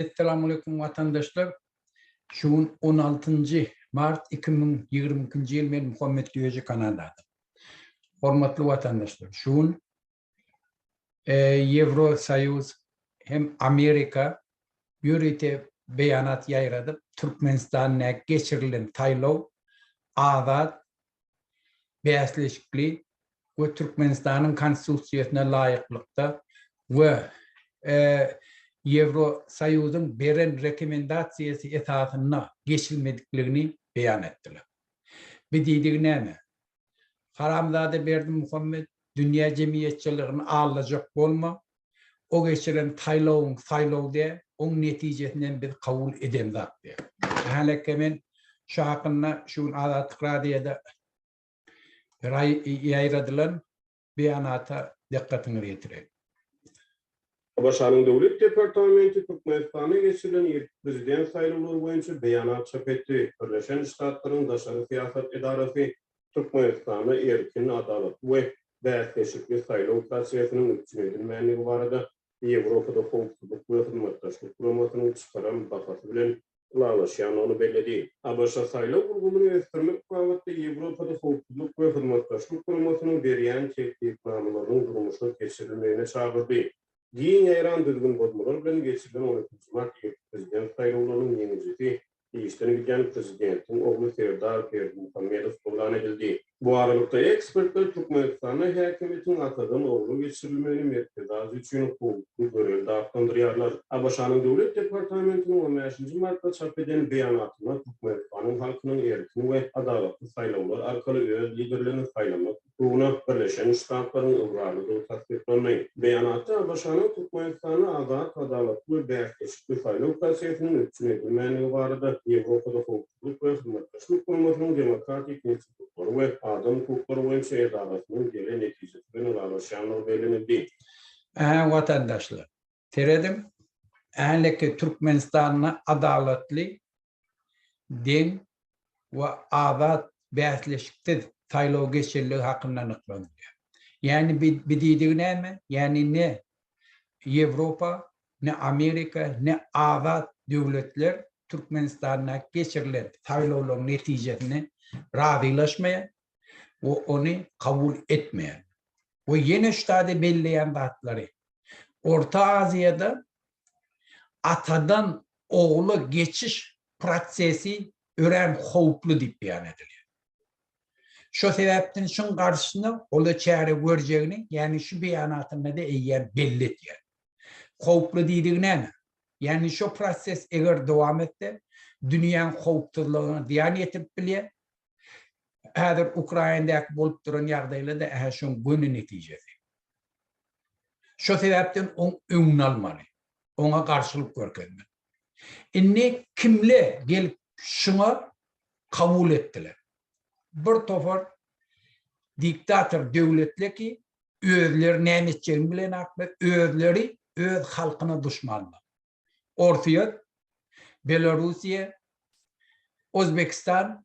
Esselamu Aleyküm vatandaşlar. Şuun 16. Mart 2022 yıl men Muhammed Göğeci Kanada'da. Hormatlı vatandaşlar, şuun e, Euro Sayuz hem Amerika yürüte beyanat yayradı. Türkmenistan'a geçirilen taylov azat beyazleşikli ve Türkmenistan'ın konstitusiyasına layıklıkta ve e, Euro Soyuzun beren rekomendasiyası esasına geçilmediklerini beyan ettiler. Bir dedik näme? Haramzade Berdi Muhammed dünya cemiyetçilerinin ağırlayacak bolma. O geçiren taylavun saylavda onun neticesinden bir kavul edemzat diye. Halakka men şu hakkında şu ala tıkradiyede yayradılan beyanata dikkatini getireyim. Abaşanın Devlet Departamenti Türkmenistan'a geçirilen ilk prezident saýlawlary boýunça beýanat çap etdi. Birleşen Ştatlaryň daşary siýasat idarasy Türkmenistana erkin, adalat we bäsleşikli saýlaw prosesiniň üçin edilmänligi barada Ýewropada howpsuzlyk we hyzmatdaşlyk programmasynyň çykaran bahasy bilen Lalaşyan onu belledi. ABŞ saýlaw gurgumyny östürmek bagatda Ýewropada howpsuzlyk we hyzmatdaşlyk programmasynyň berýän çekdiýip namlaryň durmuşa geçirilmegine çagyrdy. Giyin yayran düzgün bozmalar bilen geçirilen 12 Mart prezident sayılımlarının yenicisi İşten giden prezidentin oğlu Serdar Ferdi Muhammedov kullan edildi. Bu aralıkta ekspertler Türkmenistan'a hakimiyetin atadan oğlu geçirilmeli merkezaz üçün hukuklu görevde aklandırıyarlar. Abaşanın Devlet Departamentinin 15. Mart'ta çap eden beyanatına Türkmenistan'ın halkının erkin ve adalatlı saylavlar arkalı öz liderlerini saylamak hukukuna Birleşen Ştatların ıvrarlı da tasdiklanmayın. Beyanatı Abaşanın Türkmenistan'a azat, adalatlı ve berkeşikli saylam kasiyetinin üçün edilmeni vardı. Avrupa'da hukuk ve hizmetleşlik kurulmasının demokratik institutları ve adam hukukları boyunca edaletinin geri neticesi ve ulaşanlar belirlenildi. Aha, vatandaşlar. Teredim. Ahlaki Türkmenistan'la adaletli din ve adat bäsleşikde taylov geçirliği hakkında nıklanıyor. Yani bir, bir dediği ne mi? Yani ne Avrupa, ne Amerika, ne adat devletler Türkmenistan'a geçirilen taylovların neticesini razılaşmayan ve onu kabul etmeyen ve yeni ştada belleyen datları Orta Asya'da atadan oğlu geçiş prosesi ören hoplu deyip beyan ediliyor. Şu sebepten şun karşısında ola çare göreceğini yani şu beyanatında da eğer belli ediyor. Hoplu dediğine ne? Yani şu proses eğer devam etti, dünyanın hoptuluğunu diyan yetip bile, hazır Ukrayna'daki bolup duran yardayla da aha şun günü neticesi. Şu sebepten on ön almalı. Ona karşılık görkenler. Inni kimle gelip şuna kabul ettiler. Bir tofar diktatör devletler ki özleri nemetçerin bilen aklı, özleri öz halkına düşmanlar. Ortaya Belarusya, Özbekistan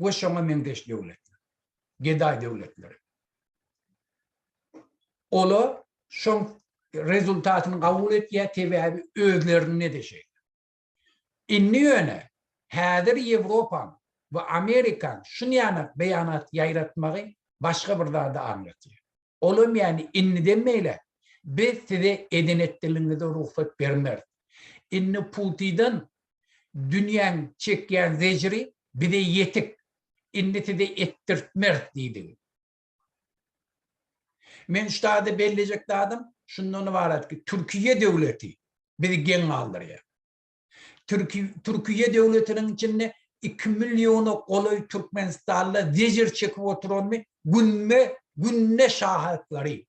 ve şuna mendeş devletler. Geday devletleri. Ola şun rezultatını kabul et ya tevabi özlerini ne deşeydi. İnni yöne hadir Avrupa ve Amerikan şunu yana beyanat yayratmayı başka bir daha da anlatıyor. Olum yani inni demeyle biz size edinettirliğinize ruhsat vermer. İnni Putin'den dünyanın çekyen zecri bir de yetik. İnni size ettirtmer dedi. Men ştada bellecek adam şundan var ki Türkiye devleti bir gen aldırıyor. Türkiye, Türkiye devletinin içinde 2 milyonu kolay Türkmenistan'la zecir çekip oturan mı günme günne şahitleri.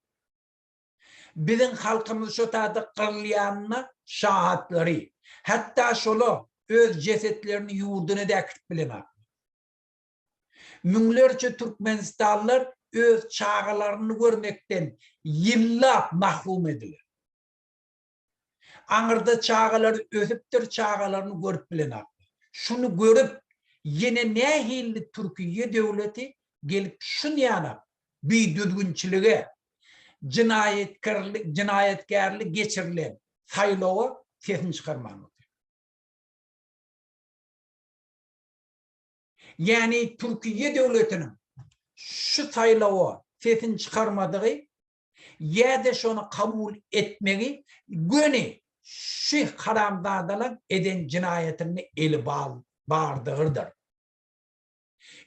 bizim halkımız şu tadı kırlayanına şahatları. Hatta şolu öz cesetlerini yurduna da akıp bilemek. Münlerce Türkmenistanlar öz çağalarını görmekten yıllar mahrum edilir. Anırda çağaları özüptür çağalarını görüp bilemek. Şunu görüp yine nehilli Türkiye devleti gelip şunu yana bir düzgünçiliğe cinayetkarlık cinayetkarlık geçirilen saylovu sesini çıkarmanı. Yani Türkiye devletinin şu saylovu sesini çıkarmadığı ya da şunu kabul etmeyi günü şu karamdadalık eden cinayetini eli bağlı, bağırdığıdır.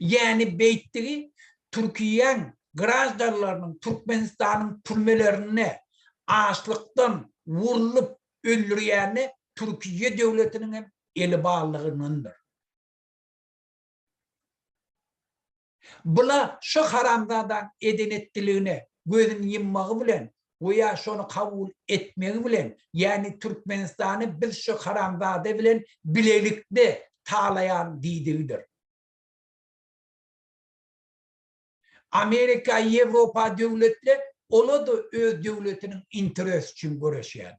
Yani beyttiği Türkiye'nin grajdarlarının Türkmenistan'ın türmelerine açlıktan vurulup öldürüyeni Türkiye devletinin eli bağlılığınındır. Bula şu haramdadan eden ettiliğine gözün yımmağı bilen veya şunu kabul etmeyi bilen yani Türkmenistan'ı biz şu haramdada bilen bilelikte tağlayan didiğidir. Amerika, Avrupa devletler ola da öz devletinin interes için görüşen.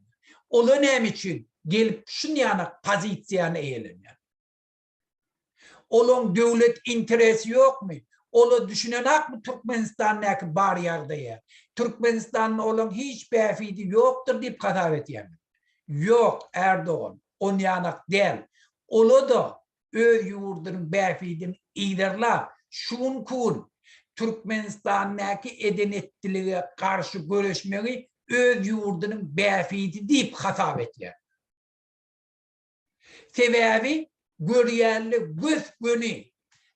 Ola ne için gelip şun yana pozisyonu eğilen. Olun devlet interesi yok mu? Ola düşünenek mi Türkmenistan'daki bar yerde ya? Türkmenistan'ın olan hiç befidi yoktur deyip katavet yani. Yok Erdoğan. On yanak değil. Ola da öz yurdunun befidin ilerla şun kun Türkmenistan'daki edenetliliğe karşı görüşmeyi öz yurdunun befidi deyip hasap etler. Sebebi görýärli göz günü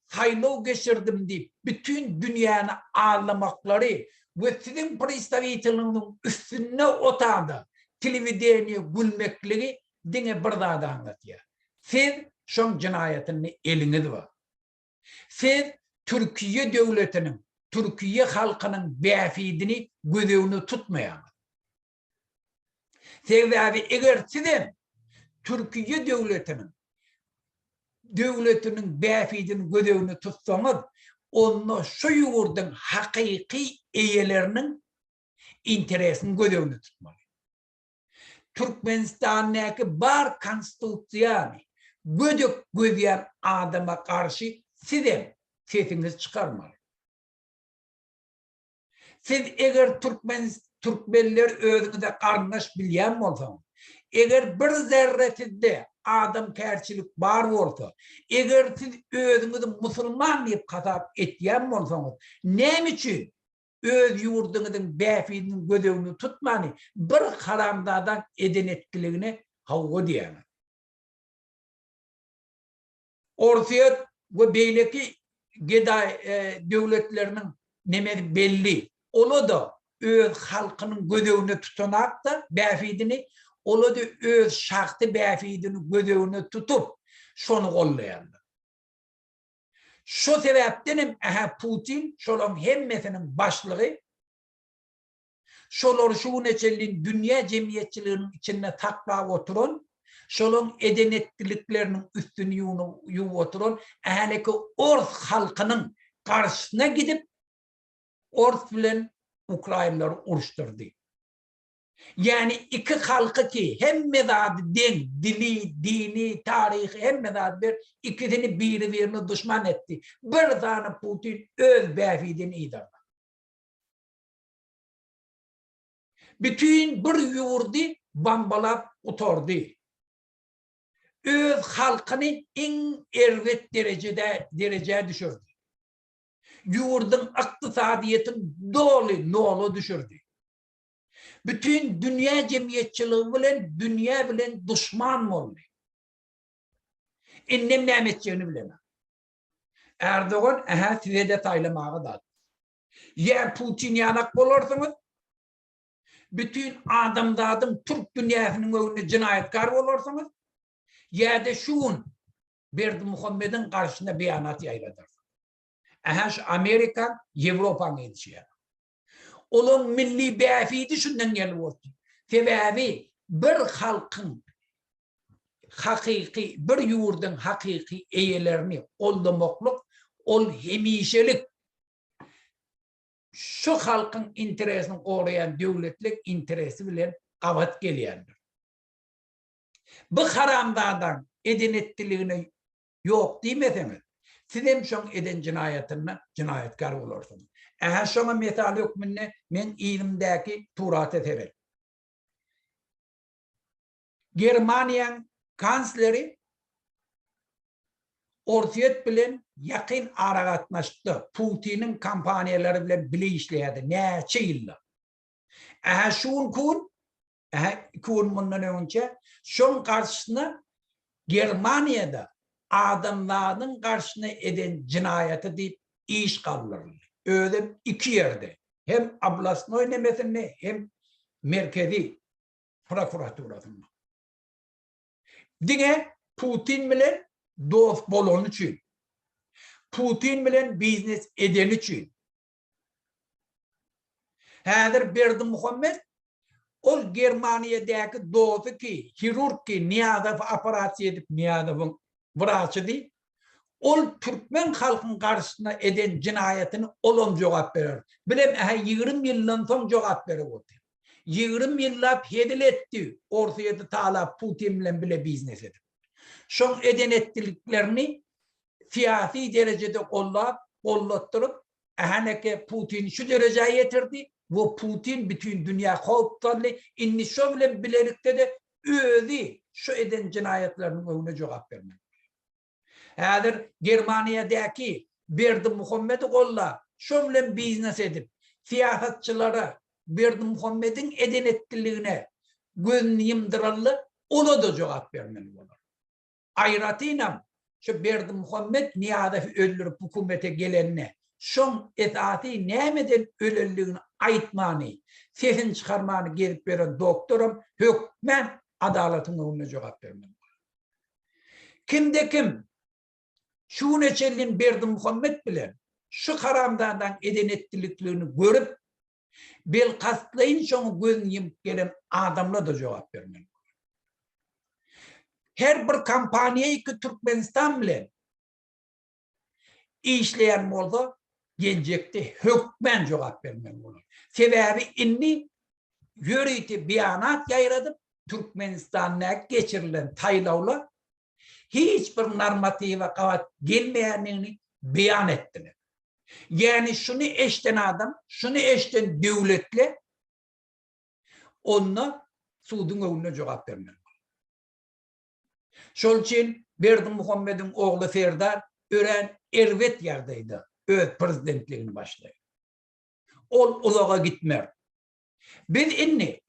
saylov geçirdim deyip bütün dünýäni ağlamakları ve sizin pristavitelinin üstüne otandı. Televideni gülmekleri dine bir daha da anlatıyor. Siz şom cinayetini eliniz var. Siz Türkiye devletinin, Türkiye halkının befidini gözünü tutmayan. Sebebi eger sizin Türkiye devletinin devletinin befidini gözünü tutsanız onu şu yurdun hakiki eyelerinin interesini gözünü tutmalı. Türkmenistan'daki bar konstitutsiyani gödük gözüyen adama karşı sizin sesiniz çıkarmaly. Siz eger Türkmen Türkmenler özüňizde garnaş bilýän bolsaň, eger bir zerretinde adam kärçilik bar bolsa, eger siz özüňizi musulman diýip kasap etýän bolsaňyz, näme üçin öz yurdunuzun bäfidin gödöwünü tutmany, bir haramdadan edenetkiligini havga diýen. Orsiýet we beýleki geda e, devletlerinin nemer belli. Ola da öz halkının gözevini tutanak da befidini, ola da öz şahtı befidini gözevini tutup şonu kollayanlar. Şu sebepten aha Putin şolun hemmesinin başlığı şolor şu neçelin dünya cemiyetçiliğinin içinde takla oturun şolun edenetliliklerinin üstünü yuv oturun ahaleki Ors halkının karşısına gidip Ors bilen Ukraynaları uruşturdu. Yani iki halkı ki hem mezad din, dili, dini, tarihi hem mezad bir ikisini birbirine düşman etti. Bir tane Putin öz befidini idam. Bütün bir yurdu bambalap oturdu. Öz halkını en ervet derecede dereceye düşürdü. Yurdun iktisadiyetin dolu nolu düşürdü bütün dünya cemiyetçiliği bilen dünya bilen düşman oldu? İnnem ne edeceğini bilemem. Erdoğan aha size detaylamağı da. Ya Putin yanak olursunuz, bütün adamdadım Türk dünyasının önüne cinayetkar olursunuz, Yerde şun Berdi Muhammed'in karşısında beyanat yayladır. Ehaş Amerika, Avrupa gençiye. Olun milli beafidi şundan gelip oldu. Sebebi bir halkın hakiki, bir yurdun hakiki eyelerini oldamokluk, ol hemişelik şu halkın interesini koruyan devletlik interesi bilen kavat geliyendir. bu haramdadan edinettiligini yok demeseniz siz hem şoň eden cinayetini cinayetkar bolarsyňyz. Ähä şoňa mesal hukmyny men ilimdäki turat eterim. Germaniýan kansleri Ortiyet bilen yakın ara gatnaşdy. Putin'in kampaniyaları bilen bile işledi. Näçe ýyllar. Ähä şun kun iki gün bundan önce şun karşısına Germaniyada adamların karşısına eden cinayeti deyip iş kaldırılır. Öyle iki yerde. Hem Ablasnoy oynamasını hem merkezi prokuraturasını. Dine Putin bilen dost bolon üçin. Putin bilen biznes eden üçin. Häzir Berdi Muhammed Ol Germaniyadaki doğdu ki, hirurg ki, niyada aparasiya edip niyada vraçı di, ol Türkmen halkın karşısına eden cinayetini olum cevap verir. Bilem ehe 20 yıldan son cevap verir oldu. 20 yıllap hedil etti. Ortaya da Putin bilen bile biznes edip. Şon eden ettiliklerini siyasi derecede kollap, kollattırıp ahaneke Putin şu dereceye getirdi. Bu Putin bütün dünya korktanlı inni şu bile bilerikte de ödü şu eden cinayetlerinin önüne cevap vermek. Hazır Germaniyadaki Berdi Muhammed'i kolla şu bile biznes edip siyasetçilere Berdi Muhammed'in eden etkinliğine gözünü yımdıralı ona da cevap vermeli olur. Ayratıyla şu Berdi Muhammed niyada öldürüp hükümete gelenine şoň etaati nämeden ölürligini aýtmany, sesin çykarmany gelip beren doktorum hökmen adalatyň öňüne jogap bermeli. Kimde kim şu neçelin Berdi Muhammed bilen şu karamdandan edenetliliklerini görüp bel kastlayın şonu gözün yemip gelen adamla da cevap vermeli. Her bir kampaniýa iki Türkmenistan bilen işleyen oldu gelecekte hükmen cevap vermeli olur. Sebebi inni yürüyütü biyanat yayradıp Türkmenistan'a geçirilen taylavla hiçbir normative kavat gelmeyenini beyan ettiler. Yani şunu eşten adam, şunu eşten devletle onunla sudun önüne cevap vermeli. Şol için Berdi Muhammed'in oğlu Ferdar ören ervet yerdeydi. Öz prezidentliğini başlaydı. Ol ulağa gitmer. Biz inni,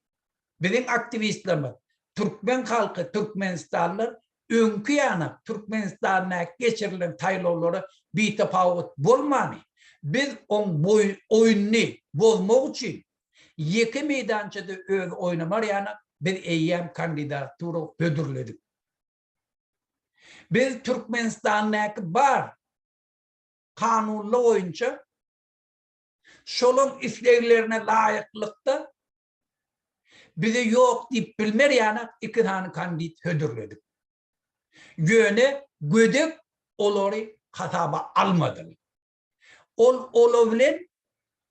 bizim aktivistlerimiz, Türkmen halkı, Türkmenistanlılar önkü yana Türkmenistan'a geçirilen tayloları bir tefavut bulmani. Biz on boy, oyunu bozmak için yeki meydançada öz oynamar yana bir eyyem kandidaturu ödürledik. Biz Türkmenistan'daki bar kanunla boyunca şolun islegilerine layıklıkta bizi yok deyip bilmer yani iki tane kandid hödürledik. Göne gödük olori kasaba almadı. Ol olovlen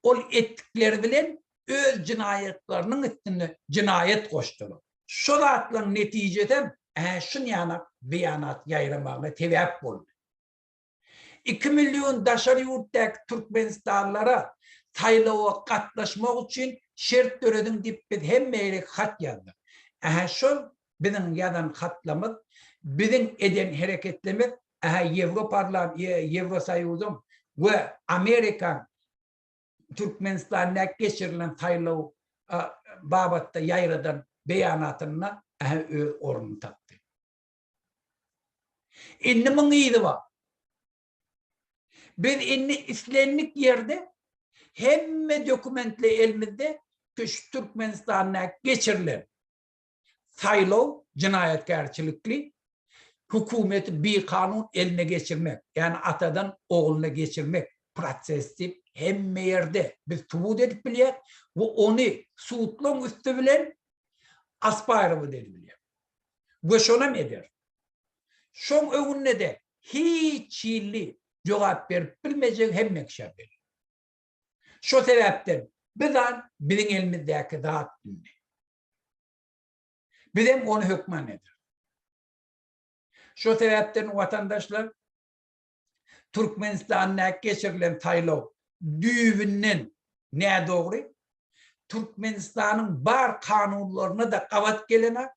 ol ettikler bilen öz cinayetlerinin üstüne cinayet koştular. Şol atlan neticede e, äşin yana beyanat yayramağına tebep boldu. 2 milyon daşar yurtdak Türkmenistanlara saylava katlaşmak için şert töredin deyip biz hemmeyle hat yazdık. Aha şu bizim yazan hatlamız, bizim eden hareketlemiz, aha Avrupa Evrosayuzum ve Amerikan Türkmenistan'a geçirilen saylav babatta yayradan beyanatına aha ornu taptı. Inni mıngıydı var. Bir inni islenlik yerde hemme dokumentle elimizde Küç Türkmenistan'a geçirilen saylov cinayetkarçılıklı hükümeti bir kanun eline geçirmek yani atadan oğluna geçirmek prosesi hemme yerde biz tubut edip biliyor ve onu suutlun üstü bilen aspayrımı dedi biliyor. Ve şuna mı eder? Şun önüne de hiç yıllı cevap verip bilmeyecek hem mekşer verir. Şu sebepten bizden bizim elimizdeki zat dinle. Bizim onu hükmen nedir? Şu sebepten vatandaşlar Türkmenistan'a geçirilen taylov düğünün ne doğru? Türkmenistan'ın bar kanunlarına da kavat gelene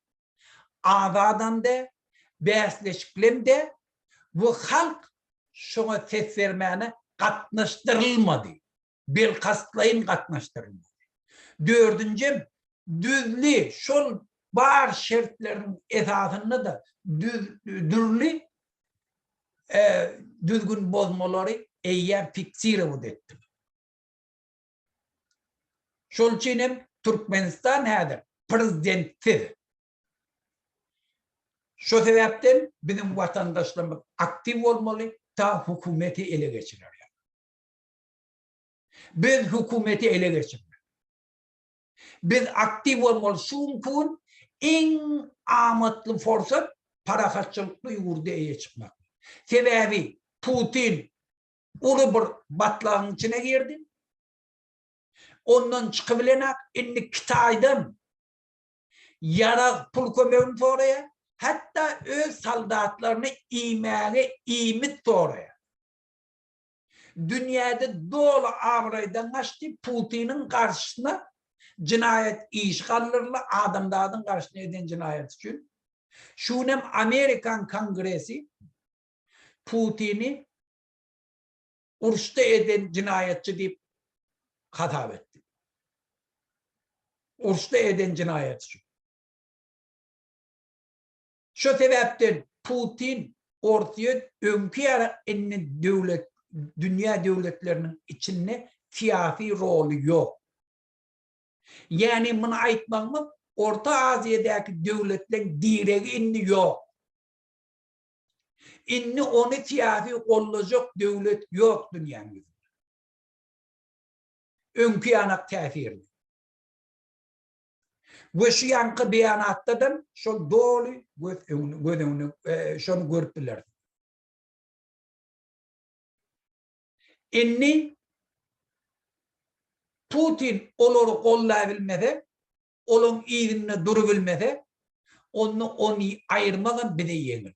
azadan da, besleşiklim de bu halk şuna ses vermeyene katlaştırılmadı. Bir kastlayın katlaştırılmadı. Dördüncü, düzlü, şol bar şartların esasını da düz, e, düzgün bozmaları eyyem fiksire bu etti. Şol için hem Türkmenistan hadir prezidentsiz. Şu sebepten bizim vatandaşlarımız aktif olmalı ta hükümeti ele geçirir. Yani. Biz hükümeti ele geçirmek. Biz aktif olmalı. Çünkü en amatlı fırsat para kaççılıklı yurda eye çıkmak. Sebebi Putin ulu bir batlağın içine girdi. Ondan çıkabilenek inni Kitay'dan yara pul kömürün oraya hatta öz saldatlarını imeğe imit oraya. Dünyada dolu avraydan açtı Putin'in karşısına cinayet işgallerle adamların karşısına eden cinayet için. Şunem Amerikan Kongresi Putin'i uruşta eden cinayetçi deyip hatap etti. Uruşta eden cinayetçi. Şu sebepten Putin ortaya önkü yara enni devlet, dünya devletlerinin içinde siyasi rolü yok. Yani bunu aytmamı Orta Asya'daki devletlerin diregi inni yok. İnni onu siyasi olacak devlet yok dünyanın yüzünde. Önkü yankı beyanattadan şu doğru gözünü, şunu gördüler. İnni Putin olur kollayabilmede, onun iyiliğine durabilmede, onu onu ayırmadan bir de yenir.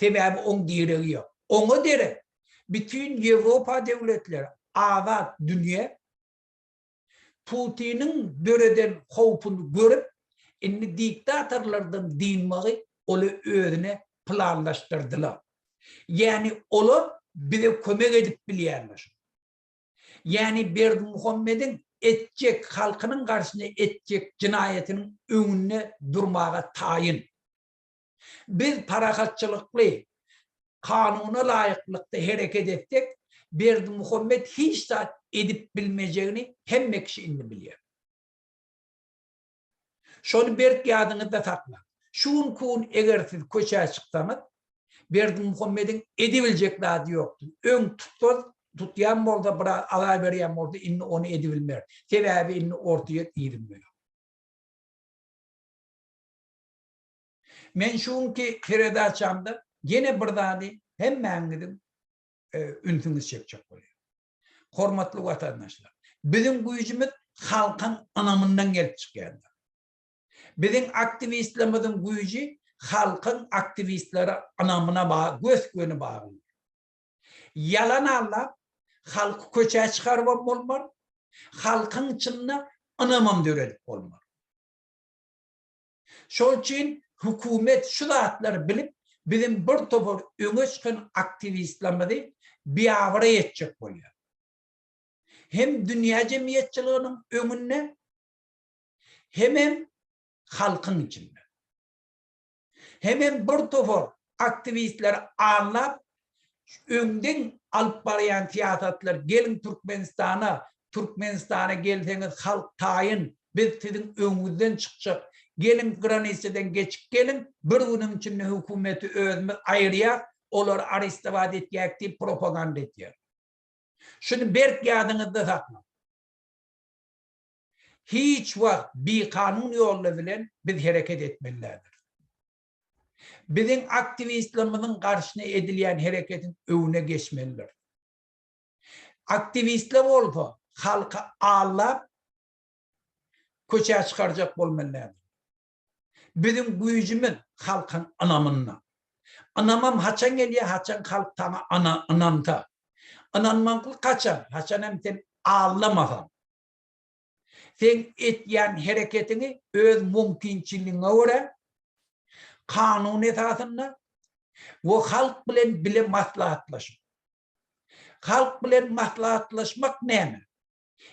Sebebi on direği yok. Onu dere. Bütün Avrupa devletleri, avat dünya Putin'in döreden kovpunu görüp inni diktatorlardan dinmagy oly özüne planlaştırdılar. Yani oly bize kömek edip bilýärler. Yani Berdi Muhammed'in etcek halkının karşısında etcek cinayetinin önüne durmağa tayin. Biz parakatçılıklı, kanuna layıklıkta hareket ettik. Berdi Muhammed hiç da edip bilmeyeceğini hem kişi indi biliyor. Şunu bir yadınızda sakla. Şun kun eğer siz koşuya çıksanız bir Muhammed'in edebilecek adı yoktu. Ön tutuz tutyan bolda bırak alay veren bolda inni onu edebilmer. Sebebi inni ortaya irilmiyor. Men şun ki kirede açamda gene birdani hem men dedim e, üntünüz çekecek oluyor. Hormatlı vatandaşlar. Bizim gücümüz halkın anamından gelip çıkıyor. Bizim aktivistlerimizin gücü halkın aktivistleri anamına bağ, göz gönü bağlı. Yalan Allah halkı köçe çıkarmam olmaz. Halkın içinde anamam dörelik olmaz. Şol için hükümet şu zatları bilip bizim bir topur öne çıkan aktivistlerimizi bir avra yetecek oluyor. Hem dünya cemiyetçiliğinin önüne hem hem halkın içinde. Hemen bir topur aktivistler anlap önden alıp barayan siyasetler gelin Türkmenistan'a Türkmenistan'a gelseniz halk tayin biz sizin önünüzden çıkacak gelin Granisi'den geçip gelin bir bunun için hükümeti özümüz ayırıya olur aristavat etiyek deyip propaganda etiyek. Şunu berk yadınızda sakla. Hiç vakt bir kanun yolla bilen biz hareket etmelilerdir. Bizim aktivistlerimizin karşına edilen hareketin önüne geçmeliler. Aktivistler olsa halka ağlap köçeye çıkaracak olmalılardır. Bizim gücümüz halkın anamına. Anamam haçan geliyor, haçan halk tama ana, anamta. Anamam kaçan, haçan emten ağlamadan. Sen etyen hareketini öz mümkünçiliğine göre kanun esasında ve halk bilen bile maslahatlaşın. halk bilen maslahatlaşmak näme?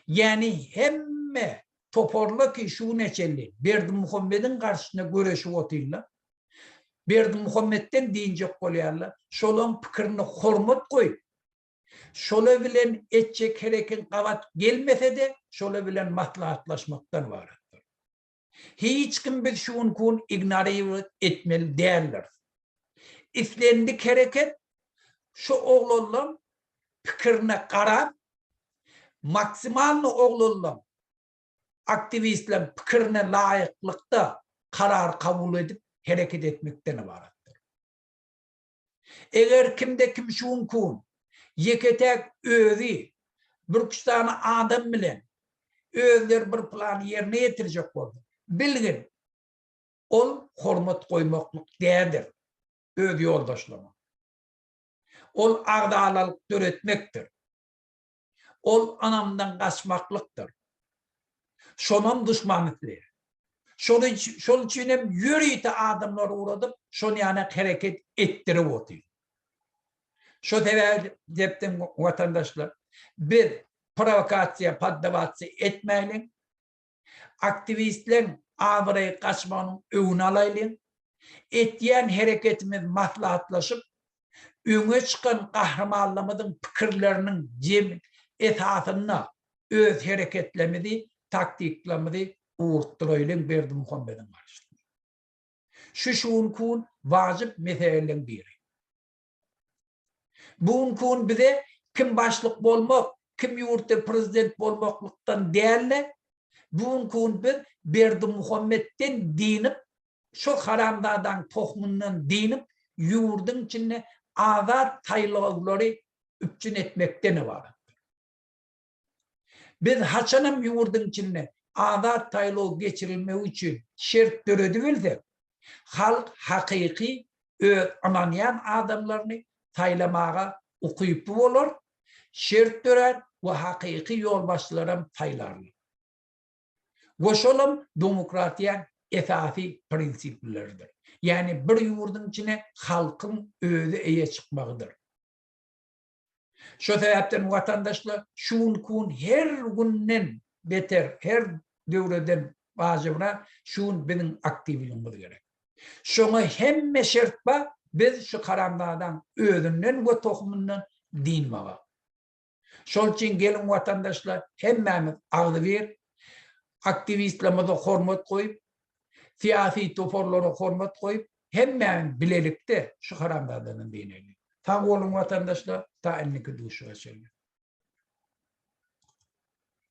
Yani hemme toporla ki şu neçeli Berdi Muhammed'in karşısına göreşip otyla. Berdi Muhammed'den deyince koyarlar. Şolun pikirini hormat koyup şola bilen etçek hereken kavat gelmese de şola bilen maslahatlaşmaktan var. Hiç kim bir şuun kun ignore etmeli değerler. İflendik hareket şu oğlum pikirine karab maksimalni oğlum aktivistler pikirine layıklıkta karar kabul edip hareket etmekten ibarettir. Eğer kimde kim şuun kun yeketek özü bir kuştana adam bilen özler bir plan yerine yetirecek oldu. Bilgin ol hormat koymakluk değerdir. Öz yoldaşlama. Ol agdalalık döretmektir. Ol anamdan kaçmaklıktır. Şonun düşmanlıklıdır. Şonu şol üçinem yürüyte adamlar uğradıp şonu yana hareket ettirip otuyor. Şu sebäbi depdim vatandaşlar bir provokasiya, paddawasiya etmäli. Aktivistler avray qaçmanyň öňüne alaýly. Etýän hereketimiz maslahatlaşyp öňe çykan gahrmanlarymyzyň pikirleriniň jemi esasyna öz hereketlerimizi, taktiklerimizi uğurtduraýlyň berdi Muhammediň barşyny. Şu şuun kun vacip meselelerin biri. Bugün kun bize kim başlık bolmak, kim yurtta prezident bolmaklıktan değerli. Bugün kun biz Berdi Muhammed'den dinip, şu haramdadan tohmundan dinip, yurdun içinde azat taylovları üpçün etmekten var. Biz haçanım yurdun içinde azat taylov geçirilme için şert töredi bilsek, halk hakiki ö ananyan adamlarını taylamağa okuyup olur, şert dörer ve hakiki yol başlarım taylarlar. Goşolum demokratiya esasi prinsiplerdir. Yani bir yurdun içine halkın özü eye çıkmaktır. Şu sebepten vatandaşlar şun kun her günden beter, her dövreden bazıbına şun benim aktivliğimiz gerek. Şuna hemme şert ba, biz şu karandadan özünden ve tohumundan din baba. Şol için gelin vatandaşlar hemmemiz ağzı ver, aktivistlerimize hormat koyup, siyasi toporlara hormat koyup, hemmemiz bilelikte şu karandadan dinini. Ta olun vatandaşlar, ta elini kuduşu açılıyor.